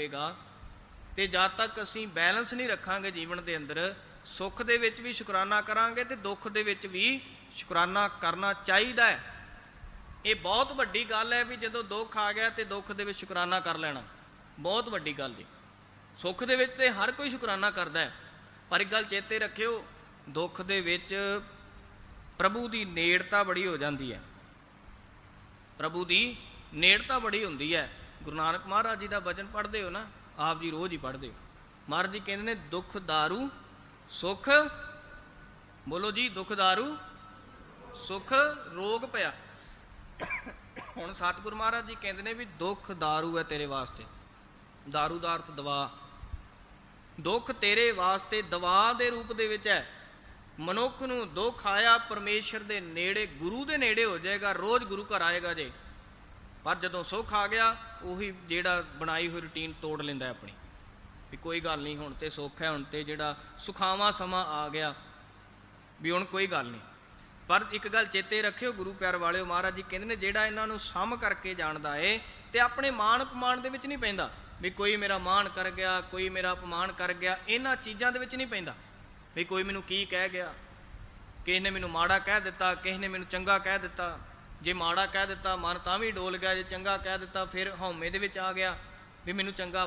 ਹੋਏਗਾ ਤੇ ਜਦ ਤੱਕ ਅਸੀਂ ਬੈਲੈਂਸ ਨਹੀਂ ਰੱਖਾਂਗੇ ਜੀਵਨ ਦੇ ਅੰਦਰ, ਸੁੱਖ ਦੇ ਵਿੱਚ ਵੀ ਸ਼ੁਕਰਾਨਾ ਕਰਾਂਗੇ ਤੇ ਦੁੱਖ ਦੇ ਵਿੱਚ ਵੀ ਸ਼ੁਕਰਾਨਾ ਕਰਨਾ ਚਾਹੀਦਾ ਹੈ। ਇਹ ਬਹੁਤ ਵੱਡੀ ਗੱਲ ਹੈ ਵੀ ਜਦੋਂ ਦੁੱਖ ਆ ਗਿਆ ਤੇ ਦੁੱਖ ਦੇ ਵਿੱਚ ਸ਼ੁਕਰਾਨਾ ਕਰ ਲੈਣਾ। ਬਹੁਤ ਵੱਡੀ ਗੱਲ ਜੀ। ਸੁੱਖ ਦੇ ਵਿੱਚ ਤੇ ਹਰ ਕੋਈ ਸ਼ੁਕਰਾਨਾ ਕਰਦਾ ਹੈ। ਪਰ ਇੱਕ ਗੱਲ ਚੇਤੇ ਰੱਖਿਓ, ਦੁੱਖ ਦੇ ਵਿੱਚ ਪ੍ਰਭੂ ਦੀ ਨੇੜਤਾ ਬੜੀ ਹੋ ਜਾਂਦੀ ਹੈ। ਪ੍ਰਭੂ ਦੀ ਨੇੜਤਾ ਬੜੀ ਹੁੰਦੀ ਹੈ। ਗੁਰੂ ਨਾਨਕ ਮਹਾਰਾਜ ਜੀ ਦਾ ਬਚਨ ਪੜ੍ਹਦੇ ਹੋ ਨਾ, ਆਪ ਜੀ ਰੋਜ਼ ਹੀ ਪੜ੍ਹਦੇ ਹੋ। ਮਹਾਰਾਜ ਜੀ ਕਹਿੰਦੇ ਨੇ, ਦੁੱਖ ਦਾਰੂ, ਸੁਖ, ਬੋਲੋ ਜੀ, ਦੁੱਖ ਦਾਰੂ, ਸੁਖ, ਰੋਗ ਪਿਆ। ਹੁਣ ਸਤਿਗੁਰ ਮਹਾਰਾਜ ਜੀ ਕਹਿੰਦੇ ਨੇ ਵੀ, ਦੁੱਖ ਦਾਰੂ ਹੈ ਤੇਰੇ ਵਾਸਤੇ। ਦਾਰੂ ਦਾ ਅਰਥ ਦਵਾ। ਦੁੱਖ ਤੇਰੇ ਵਾਸਤੇ ਦਵਾ ਦੇ ਰੂਪ ਦੇ ਵਿੱਚ ਹੈ। ਮਨੁੱਖ ਨੂੰ ਦੁੱਖ ਆਇਆ, ਪਰਮੇਸ਼ਰ ਦੇ ਨੇੜੇ, ਗੁਰੂ ਦੇ ਨੇੜੇ ਹੋ ਜਾਏਗਾ, ਰੋਜ਼ ਗੁਰੂ ਘਰ ਆਏਗਾ ਜੇ। ਪਰ ਜਦੋਂ ਸੁੱਖ ਆ ਗਿਆ, ਉਹੀ ਜਿਹੜਾ ਬਣਾਈ ਹੋਈ ਰੁਟੀਨ ਤੋੜ ਲੈਂਦਾ ਆਪਣੀ। ਵੀ ਕੋਈ ਗੱਲ ਨਹੀਂ, ਹੁਣ ਤੇ ਸੁੱਖ ਹੈ, ਹੁਣ ਤੇ ਜਿਹੜਾ ਸੁਖਾਵਾਂ ਸਮਾਂ ਆ ਗਿਆ, ਵੀ ਹੁਣ ਕੋਈ ਗੱਲ ਨਹੀਂ। ਪਰ ਇੱਕ ਗੱਲ ਚੇਤੇ ਰੱਖਿਓ, ਗੁਰੂ ਪਿਆਰ ਵਾਲਿਓ, ਮਹਾਰਾਜ ਜੀ ਕਹਿੰਦੇ ਨੇ, ਜਿਹੜਾ ਇਹਨਾਂ ਨੂੰ ਸਮ ਕਰਕੇ ਜਾਣਦਾ ਏ, ਤੇ ਆਪਣੇ ਮਾਣ ਅਪਮਾਨ ਦੇ ਵਿੱਚ ਨਹੀਂ ਪੈਂਦਾ। ਵੀ ਕੋਈ ਮੇਰਾ ਮਾਣ ਕਰ ਗਿਆ, ਕੋਈ ਮੇਰਾ ਅਪਮਾਨ ਕਰ ਗਿਆ, ਇਹਨਾਂ ਚੀਜ਼ਾਂ ਦੇ ਵਿੱਚ ਨਹੀਂ ਪੈਂਦਾ। ਵੀ ਕੋਈ ਮੈਨੂੰ ਕੀ ਕਹਿ ਗਿਆ, ਕਿਸੇ ਨੇ ਮੈਨੂੰ ਮਾੜਾ ਕਹਿ ਦਿੱਤਾ, ਕਿਸੇ ਨੇ ਮੈਨੂੰ ਚੰਗਾ ਕਹਿ ਦਿੱਤਾ। ਜੇ ਮਾੜਾ ਕਹਿ ਦਿੱਤਾ, ਮਨ ਤਾਂ ਵੀ ਡੋਲ ਗਿਆ, ਜੇ ਚੰਗਾ ਕਹਿ ਦਿੱਤਾ, ਫਿਰ ਹਉਮੈ ਦੇ ਵਿੱਚ ਆ ਗਿਆ। ਵੀ ਮੈਨੂੰ ਚੰਗਾ